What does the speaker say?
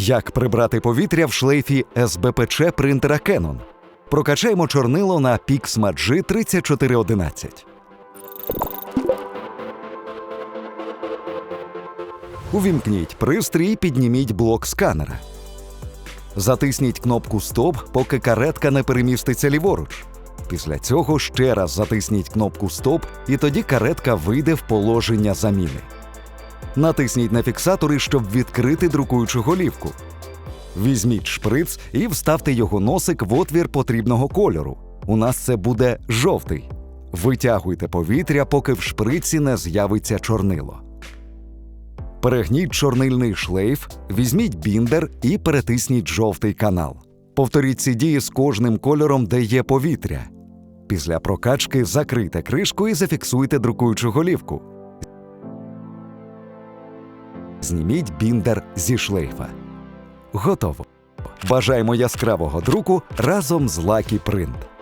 Як прибрати повітря в шлейфі СБПЧ принтера Canon? Прокачаємо чорнило на Pixma G 3411. Увімкніть пристрій підніміть блок сканера. Затисніть кнопку Стоп, поки каретка не переміститься ліворуч. Після цього ще раз затисніть кнопку Стоп, і тоді каретка вийде в положення заміни. Натисніть на фіксатори, щоб відкрити друкуючу голівку. Візьміть шприц і вставте його носик в отвір потрібного кольору. У нас це буде жовтий. Витягуйте повітря, поки в шприці не з'явиться чорнило. Перегніть чорнильний шлейф, візьміть біндер і перетисніть жовтий канал. Повторіть ці дії з кожним кольором, де є повітря. Після прокачки закрийте кришку і зафіксуйте друкуючу голівку. Зніміть біндер зі шлейфа. Готово. Бажаємо яскравого друку разом з Lucky Print.